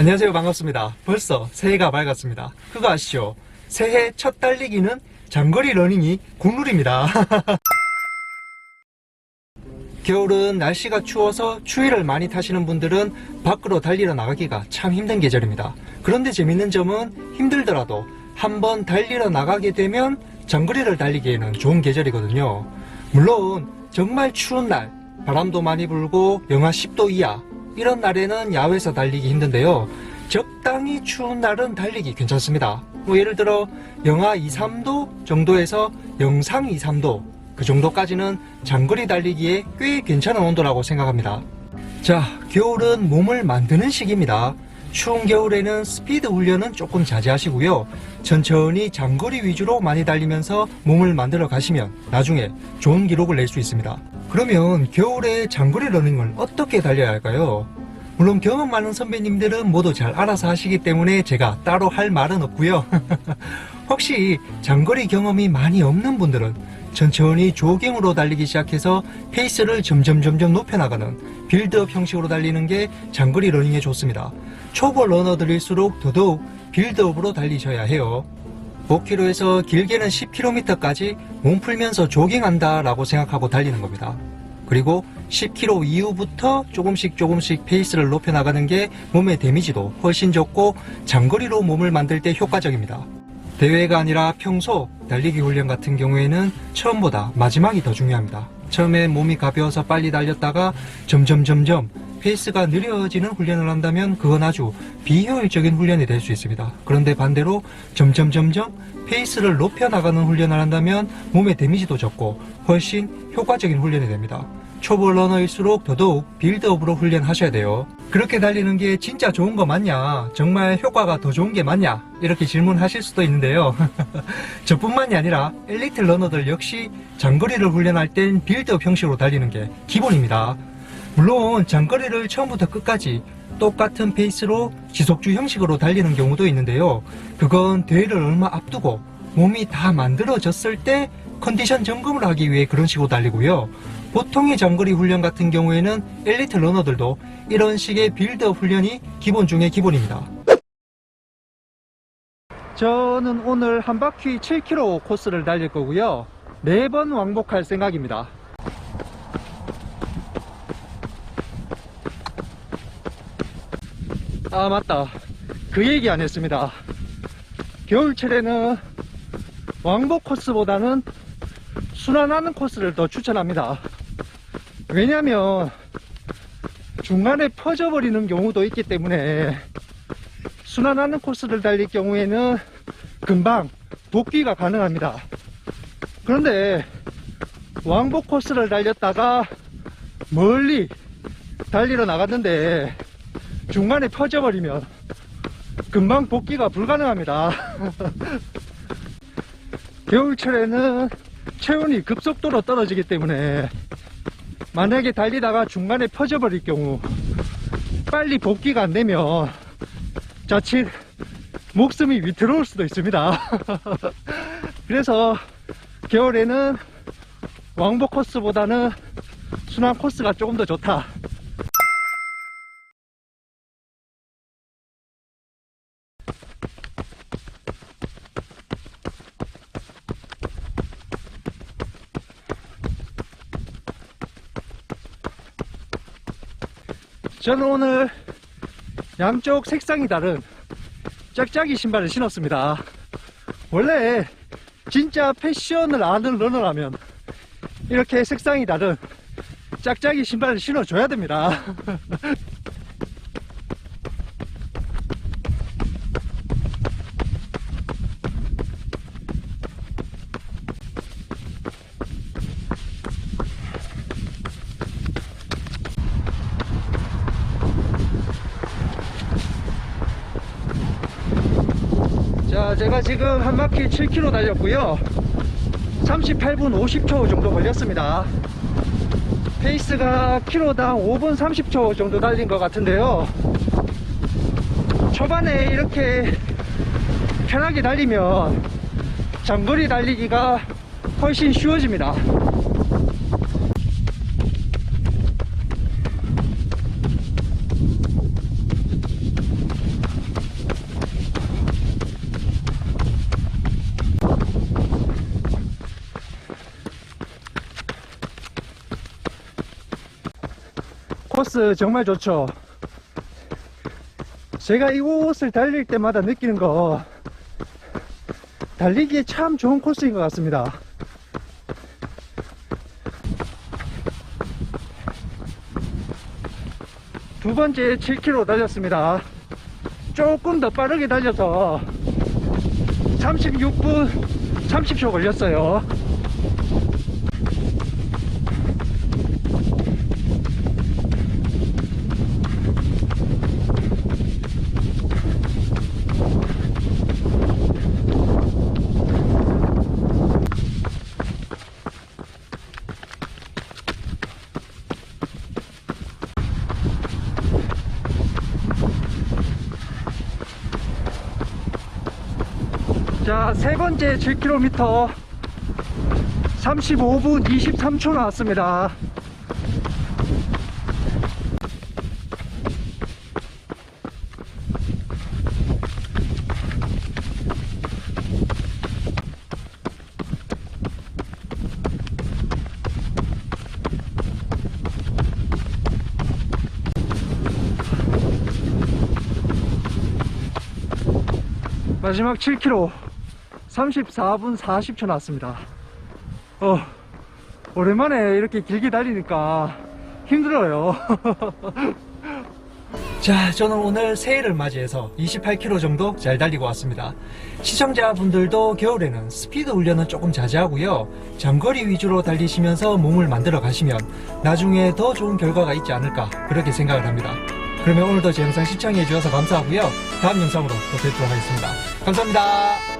안녕하세요. 반갑습니다. 벌써 새해가 밝았습니다. 그거 아시죠? 새해 첫 달리기는 장거리 러닝이 국룰입니다. 겨울은 날씨가 추워서 추위를 많이 타시는 분들은 밖으로 달리러 나가기가 참 힘든 계절입니다. 그런데 재밌는 점은 힘들더라도 한번 달리러 나가게 되면 장거리를 달리기에는 좋은 계절이거든요. 물론 정말 추운 날 바람도 많이 불고 영하 10도 이하 이런 날에는 야외에서 달리기 힘든데요. 적당히 추운 날은 달리기 괜찮습니다. 뭐 예를 들어 영하 2, 3도 정도에서 영상 2, 3도 그 정도까지는 장거리 달리기에 꽤 괜찮은 온도라고 생각합니다. 자, 겨울은 몸을 만드는 시기입니다. 추운 겨울에는 스피드 훈련은 조금 자제하시고요. 천천히 장거리 위주로 많이 달리면서 몸을 만들어 가시면 나중에 좋은 기록을 낼 수 있습니다. 그러면 겨울에 장거리 러닝을 어떻게 달려야 할까요? 물론 경험 많은 선배님들은 모두 잘 알아서 하시기 때문에 제가 따로 할 말은 없고요. 혹시 장거리 경험이 많이 없는 분들은 천천히 조깅으로 달리기 시작해서 페이스를 점점 점점 높여나가는 빌드업 형식으로 달리는 게 장거리 러닝에 좋습니다. 초보 러너들일수록 더더욱 빌드업으로 달리셔야 해요. 5km에서 길게는 10km까지 몸 풀면서 조깅한다 라고 생각하고 달리는 겁니다. 그리고 10km 이후부터 조금씩 조금씩 페이스를 높여나가는 게 몸의 데미지도 훨씬 적고 장거리로 몸을 만들 때 효과적입니다. 대회가 아니라 평소 달리기 훈련 같은 경우에는 처음보다 마지막이 더 중요합니다. 처음에 몸이 가벼워서 빨리 달렸다가 점점 점점 페이스가 느려지는 훈련을 한다면 그건 아주 비효율적인 훈련이 될 수 있습니다. 그런데 반대로 점점 점점 페이스를 높여 나가는 훈련을 한다면 몸의 데미지도 적고 훨씬 효과적인 훈련이 됩니다. 초보 러너일수록 더더욱 빌드업으로 훈련하셔야 돼요. 그렇게 달리는 게 진짜 좋은 거 맞냐? 정말 효과가 더 좋은 게 맞냐? 이렇게 질문하실 수도 있는데요. 저뿐만이 아니라 엘리트 러너들 역시 장거리를 훈련할 땐 빌드업 형식으로 달리는 게 기본입니다. 물론 장거리를 처음부터 끝까지 똑같은 페이스로 지속주 형식으로 달리는 경우도 있는데요. 그건 대회를 얼마 앞두고 몸이 다 만들어졌을 때 컨디션 점검을 하기 위해 그런 식으로 달리고요. 보통의 장거리 훈련 같은 경우에는 엘리트 러너들도 이런 식의 빌드업 훈련이 기본 중에 기본입니다. 저는 오늘 한 바퀴 7km 코스를 달릴 거고요. 네 번 왕복할 생각입니다. 아 맞다 그 얘기 안 했습니다 겨울철에는 왕복 코스보다는 순환하는 코스를 더 추천합니다 왜냐면 중간에 퍼져버리는 경우도 있기 때문에 순환하는 코스를 달릴 경우에는 금방 복귀가 가능합니다 그런데 왕복 코스를 달렸다가 멀리 달리러 나갔는데 중간에 퍼져버리면 금방 복귀가 불가능합니다. 겨울철에는 체온이 급속도로 떨어지기 때문에 만약에 달리다가 중간에 퍼져버릴 경우 빨리 복귀가 안 되면 자칫 목숨이 위태로울 수도 있습니다. 그래서 겨울에는 왕복 코스보다는 순환 코스가 조금 더 좋다. 저는 오늘 양쪽 색상이 다른 짝짝이 신발을 신었습니다. 원래 진짜 패션을 아는 러너라면 이렇게 색상이 다른 짝짝이 신발을 신어줘야 됩니다. 자, 제가 지금 한 바퀴 7km 달렸고요. 38분 50초 정도 걸렸습니다. 페이스가 키로당 5분 30초 정도 달린 것 같은데요. 초반에 이렇게 편하게 달리면 장거리 달리기가 훨씬 쉬워집니다. 코스 정말 좋죠. 제가 이곳을 달릴 때마다 느끼는 거 달리기에 참 좋은 코스인 것 같습니다. 두 번째 7km 달렸습니다. 조금 더 빠르게 달려서 36분 30초 걸렸어요. 자, 세 번째 7km 35분 23초 나왔습니다. 마지막 7km 34분 40초 나왔습니다. 어, 오랜만에 이렇게 길게 달리니까 힘들어요. 자, 저는 오늘 새해를 맞이해서 28km 정도 잘 달리고 왔습니다. 시청자분들도 겨울에는 스피드 훈련은 조금 자제하고요. 장거리 위주로 달리시면서 몸을 만들어 가시면 나중에 더 좋은 결과가 있지 않을까 그렇게 생각을 합니다. 그러면 오늘도 제 영상 시청해 주셔서 감사하고요. 다음 영상으로 또 뵙도록 하겠습니다. 감사합니다.